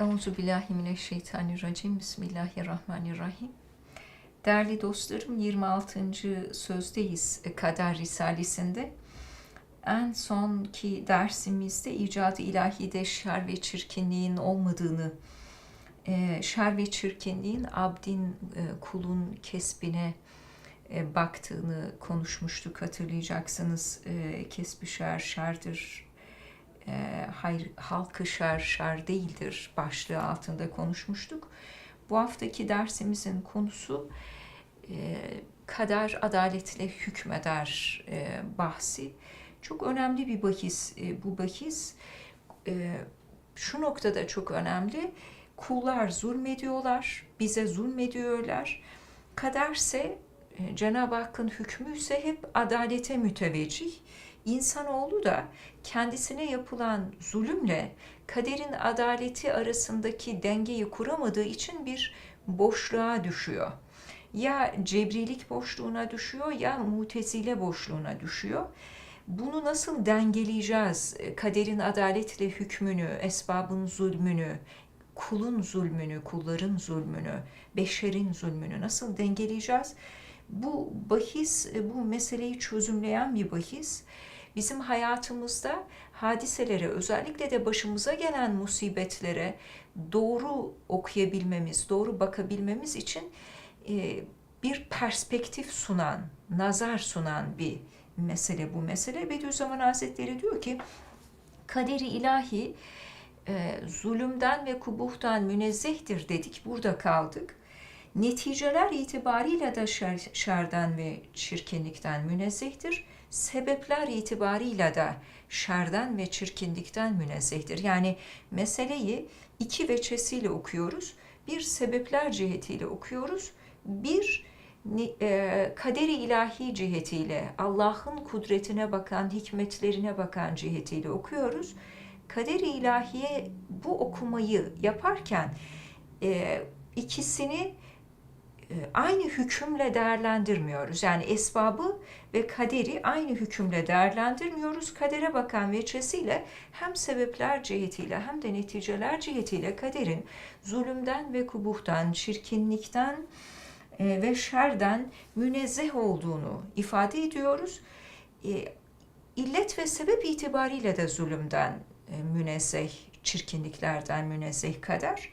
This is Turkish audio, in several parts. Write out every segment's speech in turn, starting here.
Euzu billahi mineşşeytanirracim. Bismillahirrahmanirrahim. Değerli dostlarım 26. sözdeyiz Kader Risalesi'nde. En sonki dersimizde icadı ilahide şer ve çirkinliğin olmadığını, e, şer ve çirkinliğin abdin, e, kulun kesbine e, baktığını konuşmuştuk hatırlayacaksınız. Kesbi şer şerdir, e, hayır, halkı şer şer değildir başlığı altında konuşmuştuk. Bu haftaki dersimizin konusu e, kader adaletle hükmeder e, bahsi. Çok önemli bir bahis e, bu bahis. E, şu noktada çok önemli. Kullar zulmediyorlar, bize zulmediyorlar. Kaderse e, Cenab-ı Hakk'ın hükmü ise hep adalete müteveccih. İnsanoğlu da kendisine yapılan zulümle kaderin adaleti arasındaki dengeyi kuramadığı için bir boşluğa düşüyor. Ya cebrilik boşluğuna düşüyor ya mutezile boşluğuna düşüyor. Bunu nasıl dengeleyeceğiz? Kaderin adaletle hükmünü, esbabın zulmünü, kulun zulmünü, kulların zulmünü, beşerin zulmünü nasıl dengeleyeceğiz? Bu bahis, bu meseleyi çözümleyen bir bahis bizim hayatımızda hadiselere, özellikle de başımıza gelen musibetlere doğru okuyabilmemiz, doğru bakabilmemiz için e, bir perspektif sunan, nazar sunan bir mesele bu mesele. Bediüzzaman Hazretleri diyor ki, kaderi ilahi e, zulümden ve kubuhtan münezzehtir dedik, burada kaldık. Neticeler itibariyle de şer, şerden ve çirkinlikten münezzehtir sebepler itibarıyla da şerden ve çirkinlikten münezzehtir. Yani meseleyi iki veçesiyle okuyoruz. Bir sebepler cihetiyle okuyoruz. Bir e, kaderi ilahi cihetiyle, Allah'ın kudretine bakan, hikmetlerine bakan cihetiyle okuyoruz. Kaderi ilahiye bu okumayı yaparken e, ikisini aynı hükümle değerlendirmiyoruz. Yani esbabı ve kaderi aynı hükümle değerlendirmiyoruz. Kadere bakan veçesiyle hem sebepler cihetiyle hem de neticeler cihetiyle kaderin zulümden ve kubuhtan, çirkinlikten e, ve şerden münezzeh olduğunu ifade ediyoruz. E, illet ve sebep itibariyle de zulümden münezzeh, çirkinliklerden münezzeh kader.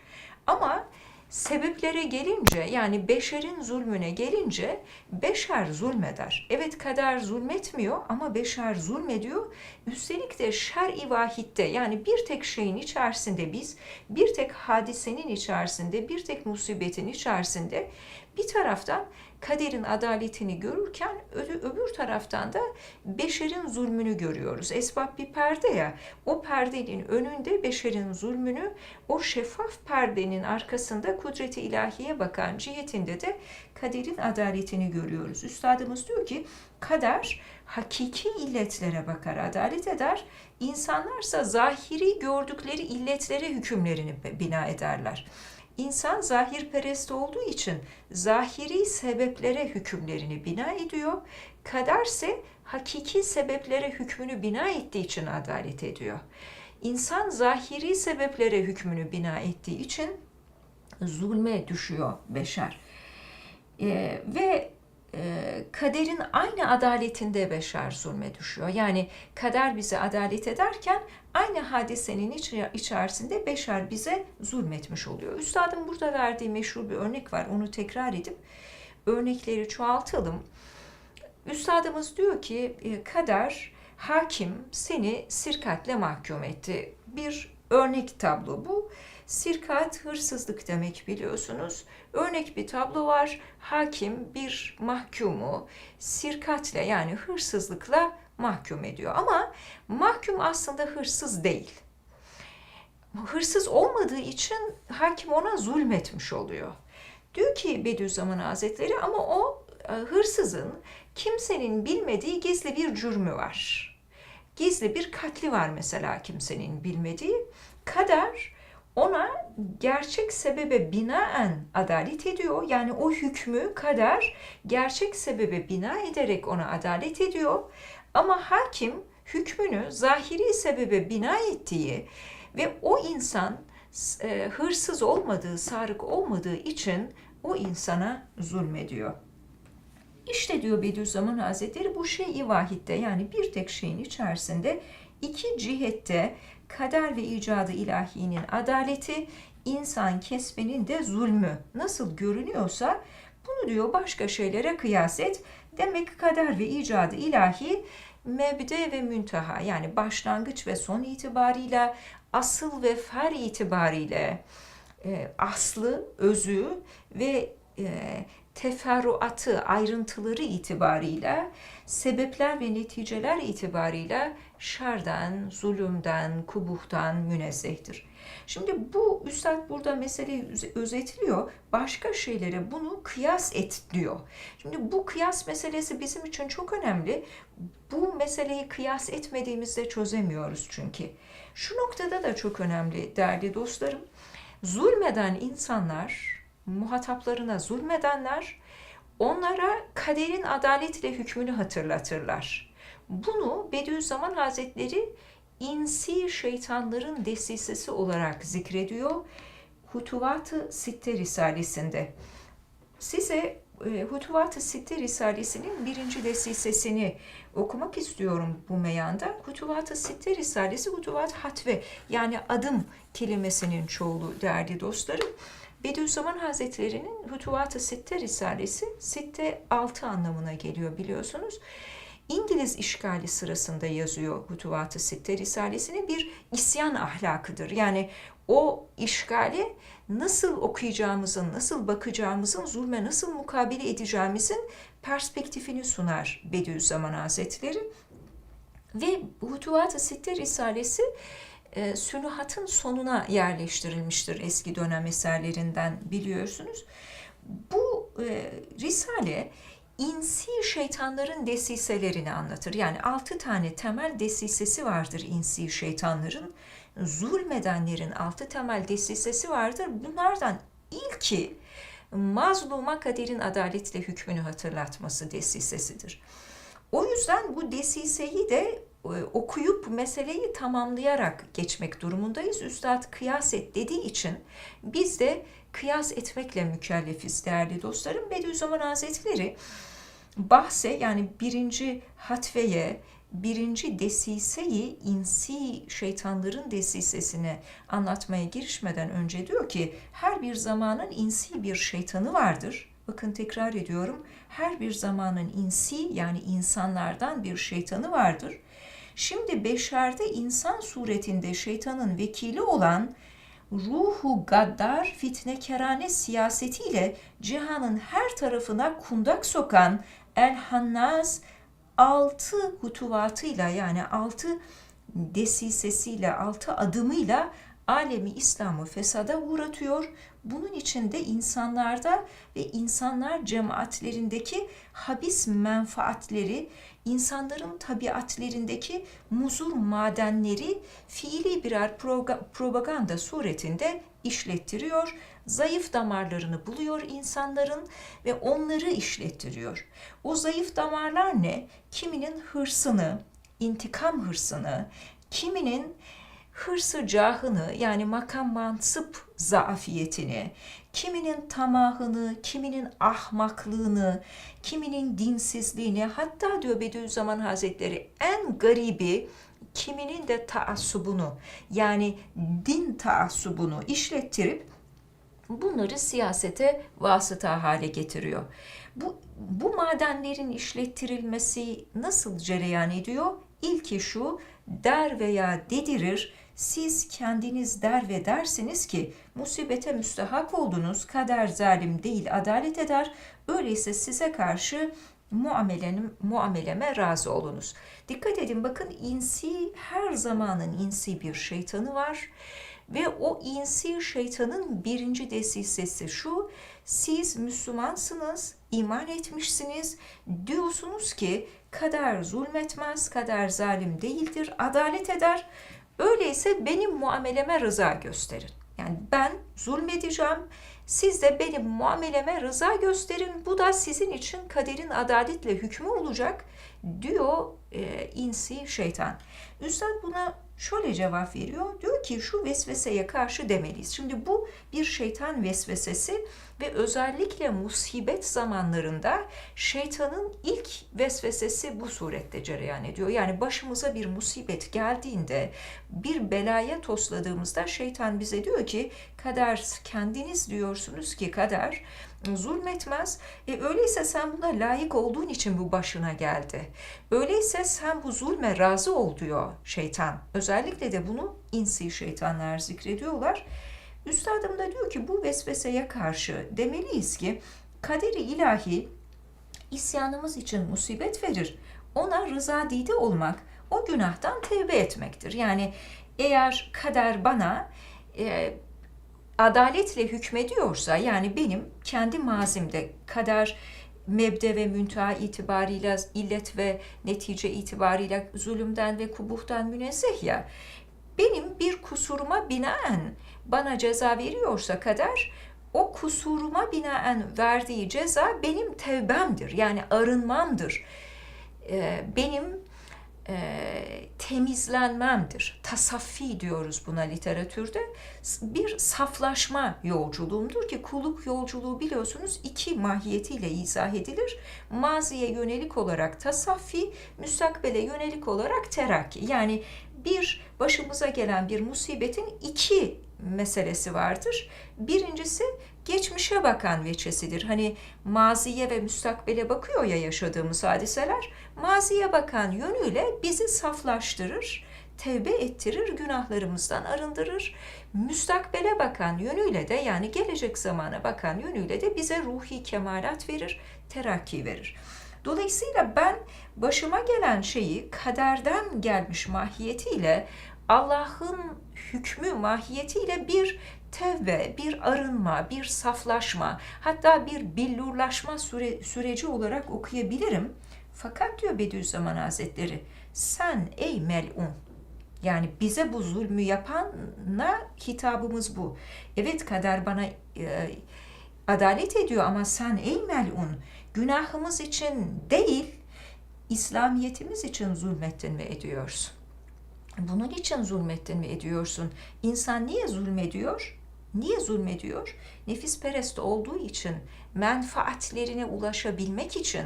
Ama Sebeplere gelince yani beşerin zulmüne gelince beşer zulmeder. Evet kader zulmetmiyor ama beşer zulmediyor. Üstelik de şer-i vahitte yani bir tek şeyin içerisinde biz bir tek hadisenin içerisinde bir tek musibetin içerisinde bir taraftan kaderin adaletini görürken öbür taraftan da beşerin zulmünü görüyoruz. Esbab bir perde ya. O perdenin önünde beşerin zulmünü, o şeffaf perdenin arkasında kudreti ilahiye bakan cihetinde de kaderin adaletini görüyoruz. Üstadımız diyor ki kader hakiki illetlere bakar, adalet eder. İnsanlarsa zahiri gördükleri illetlere hükümlerini bina ederler. İnsan zahirperest olduğu için zahiri sebeplere hükümlerini bina ediyor. Kaderse hakiki sebeplere hükmünü bina ettiği için adalet ediyor. İnsan zahiri sebeplere hükmünü bina ettiği için zulme düşüyor beşer. Ee, ve kaderin aynı adaletinde beşer zulme düşüyor. Yani kader bize adalet ederken aynı hadisenin iç, içerisinde beşer bize zulmetmiş oluyor. Üstadın burada verdiği meşhur bir örnek var. Onu tekrar edip örnekleri çoğaltalım. Üstadımız diyor ki e, kader hakim seni sirkatle mahkum etti. Bir örnek tablo bu. Sirkat hırsızlık demek biliyorsunuz. Örnek bir tablo var. Hakim bir mahkumu sirkatle yani hırsızlıkla mahkum ediyor. Ama mahkum aslında hırsız değil. Hırsız olmadığı için hakim ona zulmetmiş oluyor. Diyor ki Bediüzzaman Hazretleri ama o e, hırsızın kimsenin bilmediği gizli bir cürmü var. Gizli bir katli var mesela kimsenin bilmediği. Kader ona gerçek sebebe binaen adalet ediyor. Yani o hükmü kader gerçek sebebe bina ederek ona adalet ediyor. Ama hakim hükmünü zahiri sebebe bina ettiği ve o insan e, hırsız olmadığı, sarık olmadığı için o insana zulmediyor. İşte diyor Bediüzzaman Hazretleri bu şey-i vahitte yani bir tek şeyin içerisinde iki cihette kader ve icadı ilahinin adaleti, insan kesmenin de zulmü nasıl görünüyorsa bunu diyor başka şeylere kıyas et. Demek kader ve icadı ilahi mebde ve münteha yani başlangıç ve son itibarıyla asıl ve fer itibariyle e, aslı, özü ve e, teferruatı, ayrıntıları itibarıyla, sebepler ve neticeler itibarıyla şerden, zulümden, kubuhtan münezzehtir. Şimdi bu üstad burada meseleyi öz- özetliyor. Başka şeylere bunu kıyas et diyor. Şimdi bu kıyas meselesi bizim için çok önemli. Bu meseleyi kıyas etmediğimizde çözemiyoruz çünkü. Şu noktada da çok önemli değerli dostlarım. Zulmeden insanlar, muhataplarına zulmedenler onlara kaderin adaletle hükmünü hatırlatırlar. Bunu Bediüzzaman Hazretleri insi şeytanların desisesi olarak zikrediyor. Hutuvat-ı Sitte Risalesi'nde. Size e, Hutuvat-ı Sitte Risalesi'nin birinci desisesini okumak istiyorum bu meyanda. Hutuvat-ı Sitte Risalesi, Hutuvat Hatve yani adım kelimesinin çoğulu değerli dostlarım. Bediüzzaman Hazretleri'nin Hutuvat-ı Sitte Risalesi, Sitte altı anlamına geliyor biliyorsunuz. İngiliz işgali sırasında yazıyor Hutuvat-ı Sitte Risalesi'ni bir isyan ahlakıdır. Yani o işgali nasıl okuyacağımızın, nasıl bakacağımızın, zulme nasıl mukabele edeceğimizin perspektifini sunar Bediüzzaman Hazretleri. Ve Hutuvat-ı Sitte Risalesi e, Sünuhat'ın sonuna yerleştirilmiştir eski dönem eserlerinden biliyorsunuz. Bu e, risale insi şeytanların desiselerini anlatır. Yani altı tane temel desisesi vardır insi şeytanların. Zulmedenlerin altı temel desisesi vardır. Bunlardan ilki mazluma kaderin adaletle hükmünü hatırlatması desisesidir. O yüzden bu desiseyi de okuyup meseleyi tamamlayarak geçmek durumundayız. Üstad kıyas et dediği için biz de kıyas etmekle mükellefiz değerli dostlarım. Bediüzzaman Hazretleri bahse yani birinci hatveye, birinci desiseyi insi şeytanların desisesini anlatmaya girişmeden önce diyor ki her bir zamanın insi bir şeytanı vardır. Bakın tekrar ediyorum. Her bir zamanın insi yani insanlardan bir şeytanı vardır. Şimdi beşerde insan suretinde şeytanın vekili olan ruhu gaddar fitnekerane siyasetiyle cihanın her tarafına kundak sokan El Hannaz altı hutuvatıyla yani altı desisesiyle, altı adımıyla alemi İslam'ı fesada uğratıyor. Bunun için de insanlarda ve insanlar cemaatlerindeki habis menfaatleri, insanların tabiatlerindeki muzur madenleri fiili birer propaganda suretinde işlettiriyor. Zayıf damarlarını buluyor insanların ve onları işlettiriyor. O zayıf damarlar ne? Kiminin hırsını, intikam hırsını, kiminin hırsı cahını yani makam mansıp zaafiyetini, kiminin tamahını, kiminin ahmaklığını, kiminin dinsizliğini, hatta diyor Bediüzzaman Hazretleri en garibi kiminin de taassubunu yani din taassubunu işlettirip bunları siyasete vasıta hale getiriyor. Bu, bu madenlerin işlettirilmesi nasıl cereyan ediyor? İlki şu, der veya dedirir, siz kendiniz der ve dersiniz ki musibete müstehak oldunuz, kader zalim değil adalet eder, öyleyse size karşı muamelenim, muameleme razı olunuz. Dikkat edin bakın insi her zamanın insi bir şeytanı var. Ve o insi şeytanın birinci desisesi şu, siz Müslümansınız, iman etmişsiniz, diyorsunuz ki kader zulmetmez, kader zalim değildir, adalet eder. Öyleyse benim muameleme rıza gösterin. Yani ben zulmedeceğim, siz de benim muameleme rıza gösterin. Bu da sizin için kaderin adaletle hükmü olacak diyor e, insi şeytan. Üstad buna şöyle cevap veriyor. Diyor ki şu vesveseye karşı demeliyiz. Şimdi bu bir şeytan vesvesesi ve özellikle musibet zamanlarında şeytanın ilk vesvesesi bu surette cereyan ediyor. Yani başımıza bir musibet geldiğinde, bir belaya tosladığımızda şeytan bize diyor ki kader kendiniz diyorsunuz ki kader zulmetmez. E, öyleyse sen buna layık olduğun için bu başına geldi. Öyleyse sen bu zulme razı ol diyor şeytan. Özellikle de bunu insi şeytanlar zikrediyorlar. Üstadım da diyor ki bu vesveseye karşı demeliyiz ki kaderi ilahi isyanımız için musibet verir. Ona rıza dide olmak, o günahtan tevbe etmektir. Yani eğer kader bana e, adaletle hükmediyorsa yani benim kendi mazimde kader mebde ve münteha itibarıyla illet ve netice itibarıyla zulümden ve kubuhtan münezzeh ya. Benim bir kusuruma binaen bana ceza veriyorsa kader o kusuruma binaen verdiği ceza benim tevbemdir yani arınmamdır. Ee, benim e, temizlenmemdir. Tasaffi diyoruz buna literatürde. Bir saflaşma yolculuğumdur ki kulluk yolculuğu biliyorsunuz iki mahiyetiyle izah edilir. Maziye yönelik olarak tasaffi, müstakbele yönelik olarak terakki. Yani bir başımıza gelen bir musibetin iki meselesi vardır. Birincisi geçmişe bakan veçesidir. Hani maziye ve müstakbele bakıyor ya yaşadığımız hadiseler. Maziye bakan yönüyle bizi saflaştırır, tevbe ettirir, günahlarımızdan arındırır. Müstakbele bakan yönüyle de yani gelecek zamana bakan yönüyle de bize ruhi kemalat verir, terakki verir. Dolayısıyla ben başıma gelen şeyi kaderden gelmiş mahiyetiyle Allah'ın hükmü mahiyetiyle bir tevbe, bir arınma, bir saflaşma, hatta bir billurlaşma süre, süreci olarak okuyabilirim. Fakat diyor Bediüzzaman Hazretleri, sen ey melun, yani bize bu zulmü yapana hitabımız bu. Evet kader bana e, adalet ediyor ama sen ey melun, günahımız için değil, İslamiyetimiz için zulmettin ve ediyorsun. Bunun için zulmettin ve ediyorsun. İnsan niye zulmediyor? Niye zulmediyor? Nefis perest olduğu için, menfaatlerine ulaşabilmek için,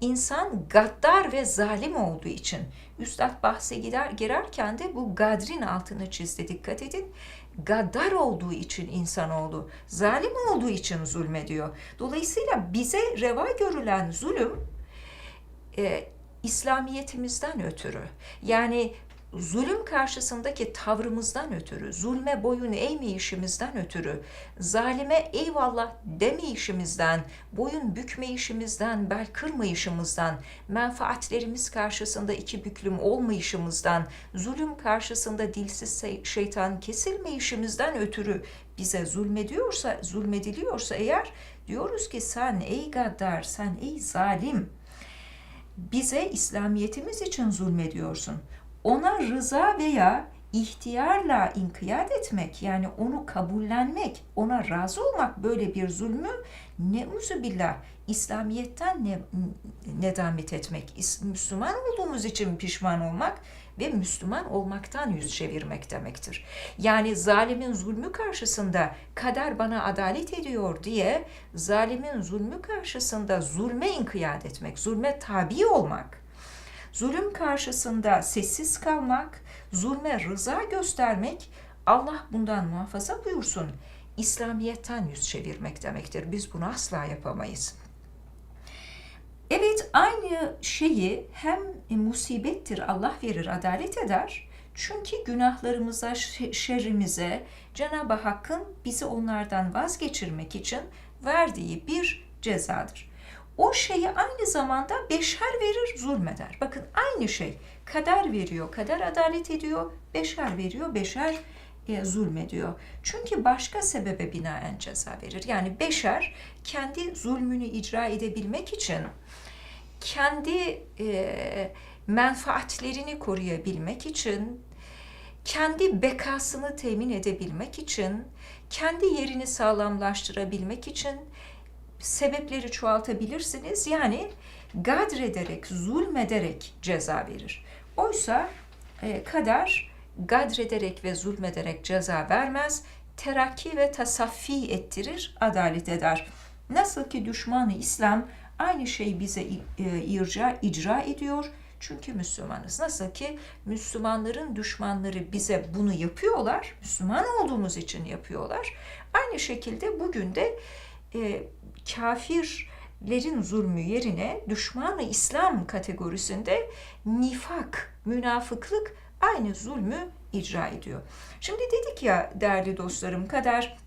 insan gaddar ve zalim olduğu için. Üstad bahse gider, girerken de bu gadrin altını çizdi. Dikkat edin. Gaddar olduğu için insan oldu. Zalim olduğu için zulmediyor. Dolayısıyla bize reva görülen zulüm e, İslamiyetimizden ötürü. Yani zulüm karşısındaki tavrımızdan ötürü, zulme boyun eğmeyişimizden ötürü, zalime eyvallah demeyişimizden, boyun bükmeyişimizden, bel kırmayışımızdan, menfaatlerimiz karşısında iki büklüm olmayışımızdan, zulüm karşısında dilsiz şeytan kesilmeyişimizden ötürü bize zulmediyorsa, zulmediliyorsa eğer diyoruz ki sen ey gaddar, sen ey zalim, bize İslamiyetimiz için zulmediyorsun ona rıza veya ihtiyarla inkiyat etmek yani onu kabullenmek, ona razı olmak böyle bir zulmü ne billah İslamiyet'ten ne, nedamet etmek, Müslüman olduğumuz için pişman olmak ve Müslüman olmaktan yüz çevirmek demektir. Yani zalimin zulmü karşısında kader bana adalet ediyor diye zalimin zulmü karşısında zulme inkiyat etmek, zulme tabi olmak Zulüm karşısında sessiz kalmak, zulme rıza göstermek, Allah bundan muhafaza buyursun. İslamiyet'ten yüz çevirmek demektir. Biz bunu asla yapamayız. Evet aynı şeyi hem musibettir Allah verir, adalet eder. Çünkü günahlarımıza, şerrimize Cenab-ı Hakk'ın bizi onlardan vazgeçirmek için verdiği bir cezadır o şeyi aynı zamanda beşer verir, zulmeder. Bakın aynı şey. Kader veriyor, kader adalet ediyor, beşer veriyor, beşer e, zulmediyor. Çünkü başka sebebe binaen ceza verir. Yani beşer kendi zulmünü icra edebilmek için, kendi e, menfaatlerini koruyabilmek için, kendi bekasını temin edebilmek için, kendi yerini sağlamlaştırabilmek için sebepleri çoğaltabilirsiniz. Yani gadrederek, zulmederek ceza verir. Oysa e, kader gadrederek ve zulmederek ceza vermez, terakki ve tasaffi ettirir, adalet eder. Nasıl ki düşmanı İslam aynı şeyi bize e, irca, icra ediyor. Çünkü Müslümanız. Nasıl ki Müslümanların düşmanları bize bunu yapıyorlar, Müslüman olduğumuz için yapıyorlar. Aynı şekilde bugün de e, kafirlerin zulmü yerine düşmanı İslam kategorisinde nifak, münafıklık aynı zulmü icra ediyor. Şimdi dedik ya değerli dostlarım kader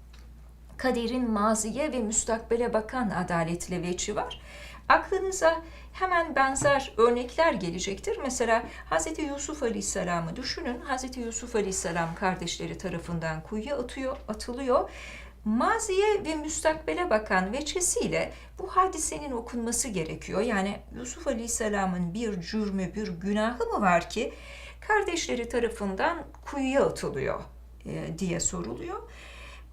kaderin maziye ve müstakbele bakan adaletle veçi var. Aklınıza hemen benzer örnekler gelecektir. Mesela Hz. Yusuf Aleyhisselam'ı düşünün. Hz. Yusuf Aleyhisselam kardeşleri tarafından kuyuya atıyor, atılıyor. Maziye ve müstakbele bakan veçesiyle bu hadisenin okunması gerekiyor. Yani Yusuf Aleyhisselam'ın bir cürmü, bir günahı mı var ki kardeşleri tarafından kuyuya atılıyor e, diye soruluyor.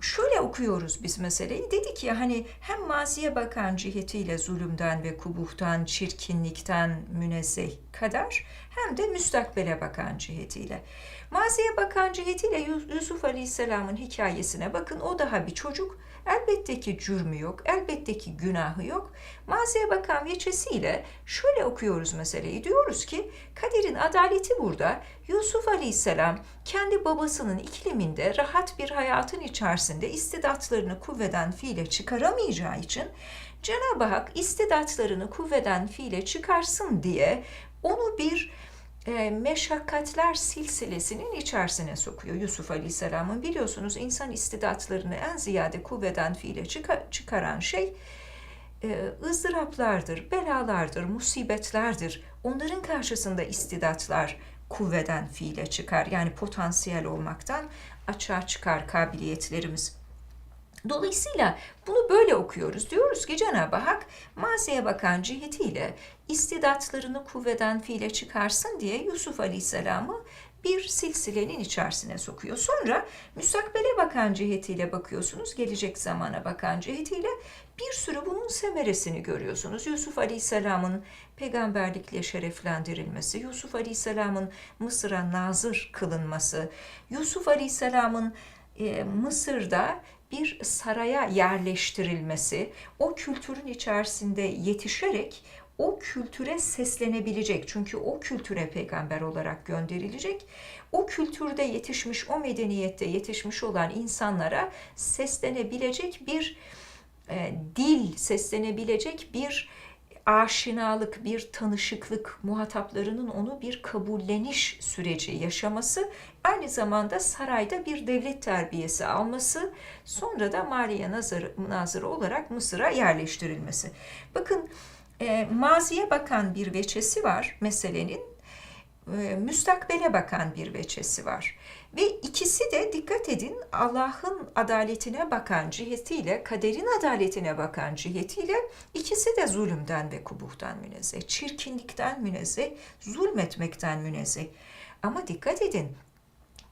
Şöyle okuyoruz biz meseleyi. Dedik ya hani hem maziye bakan cihetiyle zulümden ve kubuhtan, çirkinlikten münezzeh kadar hem de müstakbele bakan cihetiyle. Maziye bakan cihetiyle Yusuf Aleyhisselam'ın hikayesine bakın. O daha bir çocuk. Elbette ki cürmü yok, elbette ki günahı yok. Maziye bakan veçesiyle şöyle okuyoruz meseleyi. Diyoruz ki kaderin adaleti burada. Yusuf Aleyhisselam kendi babasının ikliminde rahat bir hayatın içerisinde istidatlarını kuvveden fiile çıkaramayacağı için Cenab-ı Hak istidatlarını kuvveden fiile çıkarsın diye onu bir e, meşakkatler silsilesinin içerisine sokuyor Yusuf Aleyhisselam'ın. Biliyorsunuz insan istidatlarını en ziyade kuvveden fiile çıkaran şey e, ızdıraplardır, belalardır, musibetlerdir. Onların karşısında istidatlar kuvveden fiile çıkar. Yani potansiyel olmaktan açığa çıkar kabiliyetlerimiz. Dolayısıyla bunu böyle okuyoruz. Diyoruz ki Cenab-ı Hak maziye bakan cihetiyle istidatlarını kuvveden fiile çıkarsın diye Yusuf Aleyhisselam'ı bir silsilenin içerisine sokuyor. Sonra müstakbele bakan cihetiyle bakıyorsunuz, gelecek zamana bakan cihetiyle bir sürü bunun semeresini görüyorsunuz. Yusuf Aleyhisselam'ın peygamberlikle şereflendirilmesi, Yusuf Aleyhisselam'ın Mısır'a nazır kılınması, Yusuf Aleyhisselam'ın e, Mısır'da bir saraya yerleştirilmesi, o kültürün içerisinde yetişerek o kültüre seslenebilecek. Çünkü o kültüre peygamber olarak gönderilecek. O kültürde yetişmiş, o medeniyette yetişmiş olan insanlara seslenebilecek bir e, dil, seslenebilecek bir aşinalık, bir tanışıklık, muhataplarının onu bir kabulleniş süreci yaşaması, aynı zamanda sarayda bir devlet terbiyesi alması, sonra da Maliye Nazırı, Nazırı olarak Mısır'a yerleştirilmesi. Bakın e, maziye bakan bir veçesi var meselenin, e, müstakbele bakan bir veçesi var. Ve ikisi de dikkat edin Allah'ın adaletine bakan cihetiyle, kaderin adaletine bakan cihetiyle ikisi de zulümden ve kubuhtan münezzeh, çirkinlikten münezzeh, zulmetmekten münezzeh. Ama dikkat edin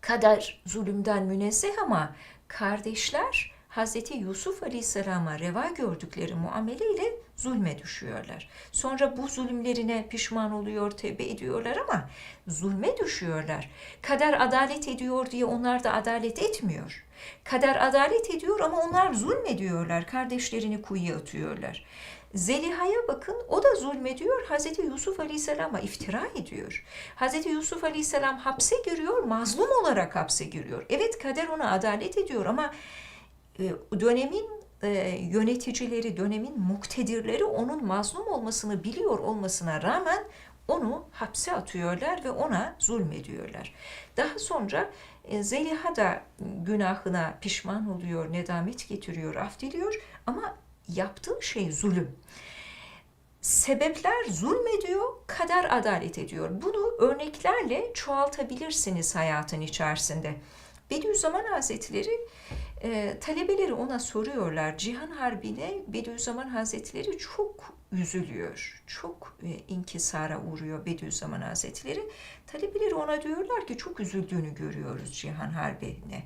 kader zulümden münezzeh ama kardeşler Hazreti Yusuf Aleyhisselam'a reva gördükleri muameleyle zulme düşüyorlar. Sonra bu zulümlerine pişman oluyor, tevbe ediyorlar ama zulme düşüyorlar. Kader adalet ediyor diye onlar da adalet etmiyor. Kader adalet ediyor ama onlar zulmediyorlar. Kardeşlerini kuyuya atıyorlar. Zeliha'ya bakın o da zulmediyor. Hazreti Yusuf Aleyhisselam'a iftira ediyor. Hazreti Yusuf Aleyhisselam hapse giriyor, mazlum olarak hapse giriyor. Evet kader ona adalet ediyor ama dönemin e, yöneticileri, dönemin muktedirleri onun mazlum olmasını biliyor olmasına rağmen onu hapse atıyorlar ve ona zulmediyorlar. Daha sonra e, Zeliha da günahına pişman oluyor, nedamet getiriyor, af diliyor ama yaptığı şey zulüm. Sebepler zulmediyor, kader adalet ediyor. Bunu örneklerle çoğaltabilirsiniz hayatın içerisinde. Bediüzzaman Hazretleri e, talebeleri ona soruyorlar. Cihan Harbi'ne Bediüzzaman Hazretleri çok üzülüyor. Çok e, inkisara uğruyor Bediüzzaman Hazretleri. Talebeleri ona diyorlar ki çok üzüldüğünü görüyoruz Cihan Harbi'ne.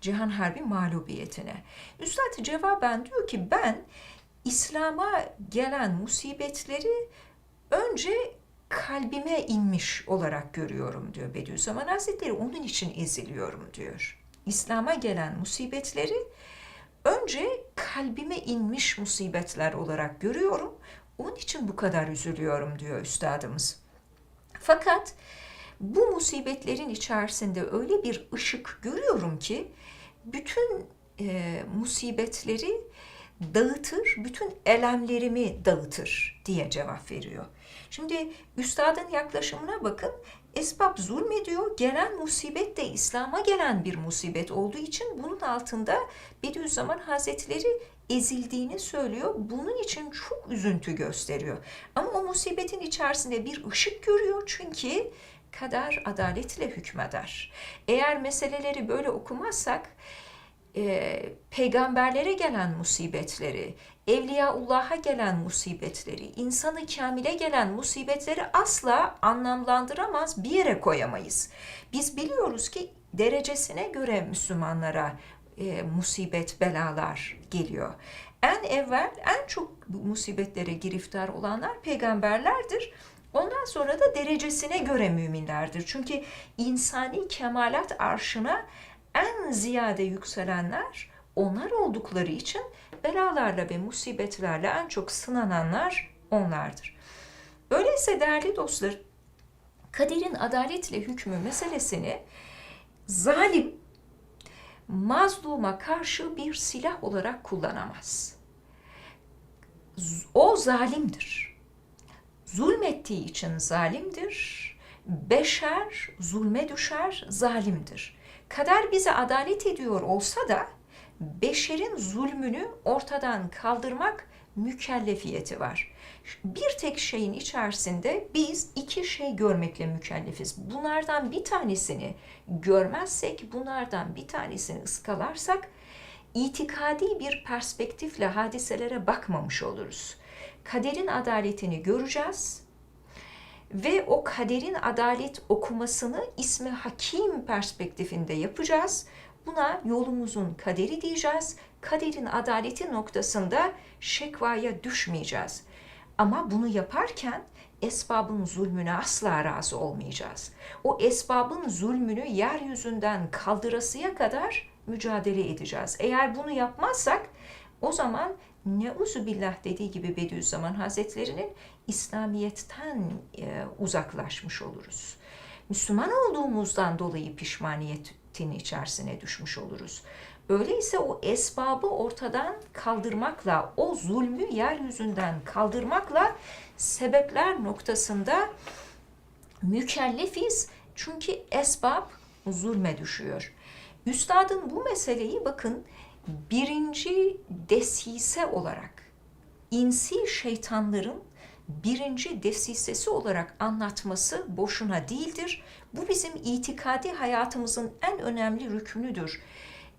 Cihan Harbi mağlubiyetine. Üstad cevaben diyor ki ben İslam'a gelen musibetleri önce kalbime inmiş olarak görüyorum diyor Bediüzzaman Hazretleri. Onun için eziliyorum diyor. İslam'a gelen musibetleri önce kalbime inmiş musibetler olarak görüyorum. Onun için bu kadar üzülüyorum diyor üstadımız. Fakat bu musibetlerin içerisinde öyle bir ışık görüyorum ki bütün e, musibetleri dağıtır, bütün elemlerimi dağıtır diye cevap veriyor. Şimdi üstadın yaklaşımına bakın. Esbab zulmediyor. Gelen musibet de İslam'a gelen bir musibet olduğu için bunun altında Bediüzzaman Hazretleri ezildiğini söylüyor. Bunun için çok üzüntü gösteriyor. Ama o musibetin içerisinde bir ışık görüyor çünkü kader adaletle hükmeder. Eğer meseleleri böyle okumazsak e, peygamberlere gelen musibetleri, Evliyaullah'a gelen musibetleri, insanı kamile gelen musibetleri asla anlamlandıramaz, bir yere koyamayız. Biz biliyoruz ki derecesine göre Müslümanlara e, musibet, belalar geliyor. En evvel, en çok musibetlere giriftar olanlar peygamberlerdir. Ondan sonra da derecesine göre müminlerdir. Çünkü insani kemalat arşına en ziyade yükselenler onlar oldukları için belalarla ve musibetlerle en çok sınananlar onlardır. Öyleyse değerli dostlar, kaderin adaletle hükmü meselesini zalim, mazluma karşı bir silah olarak kullanamaz. O zalimdir. Zulmettiği için zalimdir. Beşer zulme düşer, zalimdir. Kader bize adalet ediyor olsa da beşerin zulmünü ortadan kaldırmak mükellefiyeti var. Bir tek şeyin içerisinde biz iki şey görmekle mükellefiz. Bunlardan bir tanesini görmezsek, bunlardan bir tanesini ıskalarsak itikadi bir perspektifle hadiselere bakmamış oluruz. Kaderin adaletini göreceğiz ve o kaderin adalet okumasını ismi hakim perspektifinde yapacağız. Buna yolumuzun kaderi diyeceğiz. Kaderin adaleti noktasında şekvaya düşmeyeceğiz. Ama bunu yaparken esbabın zulmüne asla razı olmayacağız. O esbabın zulmünü yeryüzünden kaldırasıya kadar mücadele edeceğiz. Eğer bunu yapmazsak o zaman neuzu billah dediği gibi Bediüzzaman Hazretleri'nin İslamiyet'ten e, uzaklaşmış oluruz. Müslüman olduğumuzdan dolayı pişmaniyetin içerisine düşmüş oluruz. Öyleyse o esbabı ortadan kaldırmakla, o zulmü yeryüzünden kaldırmakla sebepler noktasında mükellefiz. Çünkü esbab zulme düşüyor. Üstadın bu meseleyi bakın birinci desise olarak insi şeytanların birinci desisesi olarak anlatması boşuna değildir. Bu bizim itikadi hayatımızın en önemli rükünüdür.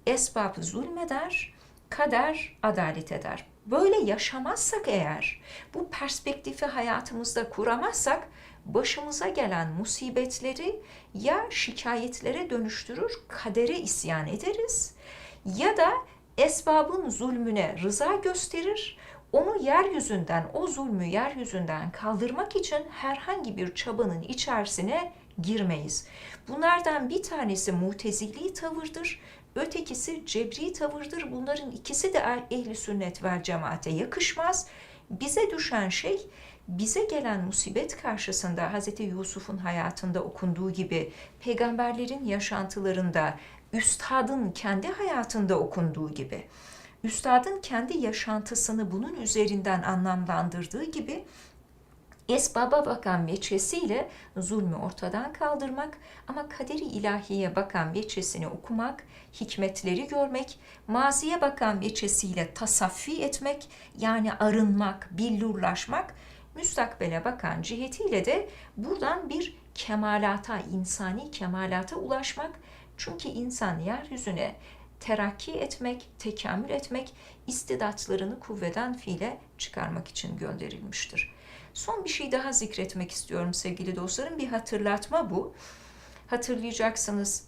Esbab zulmeder, kader adalet eder. Böyle yaşamazsak eğer, bu perspektifi hayatımızda kuramazsak başımıza gelen musibetleri ya şikayetlere dönüştürür, kadere isyan ederiz ya da esbabın zulmüne rıza gösterir, onu yeryüzünden, o zulmü yeryüzünden kaldırmak için herhangi bir çabanın içerisine girmeyiz. Bunlardan bir tanesi mutezili tavırdır, ötekisi cebri tavırdır. Bunların ikisi de ehli sünnet vel cemaate yakışmaz. Bize düşen şey bize gelen musibet karşısında Hz. Yusuf'un hayatında okunduğu gibi peygamberlerin yaşantılarında, üstadın kendi hayatında okunduğu gibi üstadın kendi yaşantısını bunun üzerinden anlamlandırdığı gibi esbaba bakan veçesiyle zulmü ortadan kaldırmak ama kaderi ilahiye bakan veçesini okumak, hikmetleri görmek, maziye bakan veçesiyle tasaffi etmek yani arınmak, billurlaşmak, müstakbele bakan cihetiyle de buradan bir kemalata, insani kemalata ulaşmak. Çünkü insan yeryüzüne terakki etmek, tekamül etmek, istidatlarını kuvveden fiile çıkarmak için gönderilmiştir. Son bir şey daha zikretmek istiyorum sevgili dostlarım. Bir hatırlatma bu. Hatırlayacaksınız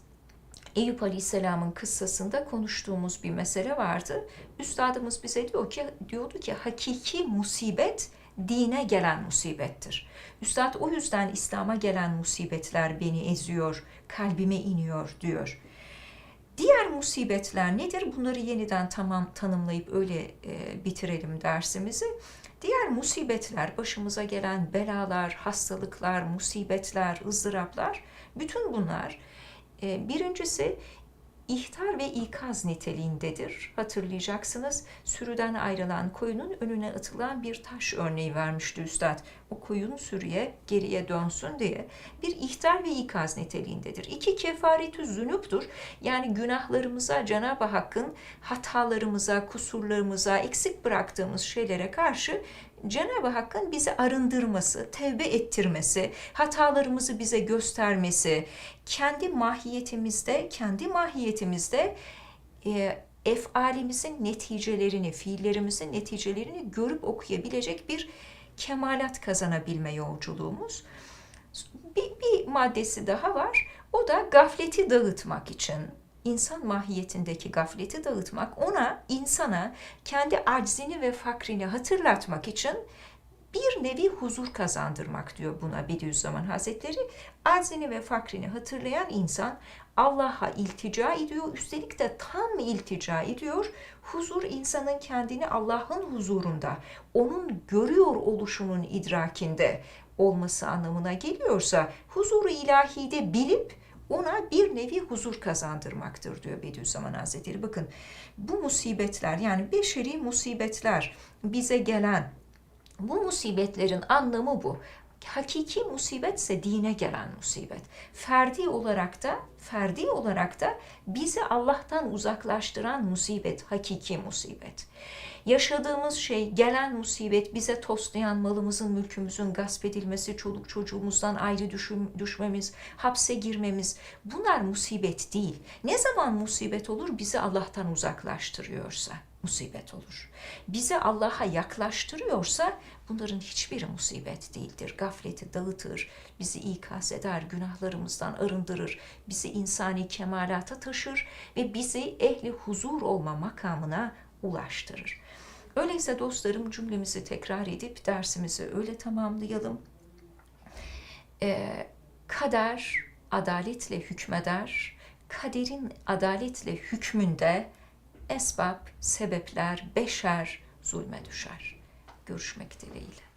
Eyüp Aleyhisselam'ın kıssasında konuştuğumuz bir mesele vardı. Üstadımız bize diyor ki diyordu ki hakiki musibet dine gelen musibettir. Üstad o yüzden İslam'a gelen musibetler beni eziyor, kalbime iniyor diyor. Diğer musibetler nedir? Bunları yeniden tamam tanımlayıp öyle e, bitirelim dersimizi. Diğer musibetler, başımıza gelen belalar, hastalıklar, musibetler, ızdıraplar, bütün bunlar e, birincisi ihtar ve ikaz niteliğindedir. Hatırlayacaksınız sürüden ayrılan koyunun önüne atılan bir taş örneği vermişti Üstad. O koyun sürüye geriye dönsün diye bir ihtar ve ikaz niteliğindedir. İki kefaretü zünüptür. Yani günahlarımıza, Cenab-ı Hakk'ın hatalarımıza, kusurlarımıza, eksik bıraktığımız şeylere karşı Cenab-ı Hakk'ın bizi arındırması, tevbe ettirmesi, hatalarımızı bize göstermesi, kendi mahiyetimizde, kendi mahiyetimizde e, efalimizin neticelerini, fiillerimizin neticelerini görüp okuyabilecek bir kemalat kazanabilme yolculuğumuz. Bir, bir maddesi daha var. O da gafleti dağıtmak için, insan mahiyetindeki gafleti dağıtmak, ona, insana kendi aczini ve fakrini hatırlatmak için bir nevi huzur kazandırmak diyor buna Bediüzzaman Hazretleri. Aczini ve fakrini hatırlayan insan Allah'a iltica ediyor. Üstelik de tam iltica ediyor. Huzur insanın kendini Allah'ın huzurunda, onun görüyor oluşunun idrakinde olması anlamına geliyorsa huzuru ilahide bilip ona bir nevi huzur kazandırmaktır diyor Bediüzzaman Hazretleri. Bakın bu musibetler yani beşeri musibetler bize gelen bu musibetlerin anlamı bu. Hakiki musibetse dine gelen musibet. Ferdi olarak da ferdi olarak da bizi Allah'tan uzaklaştıran musibet, hakiki musibet. Yaşadığımız şey, gelen musibet, bize toslayan malımızın, mülkümüzün gasp edilmesi, çoluk çocuğumuzdan ayrı düşüm, düşmemiz, hapse girmemiz bunlar musibet değil. Ne zaman musibet olur? Bizi Allah'tan uzaklaştırıyorsa musibet olur. Bizi Allah'a yaklaştırıyorsa bunların hiçbiri musibet değildir. Gafleti dağıtır, bizi ikaz eder, günahlarımızdan arındırır, bizi insani kemalata taşır ve bizi ehli huzur olma makamına ulaştırır. Öyleyse dostlarım cümlemizi tekrar edip dersimizi öyle tamamlayalım. Ee, kader adaletle hükmeder. Kaderin adaletle hükmünde esbab, sebepler, beşer zulme düşer. Görüşmek dileğiyle.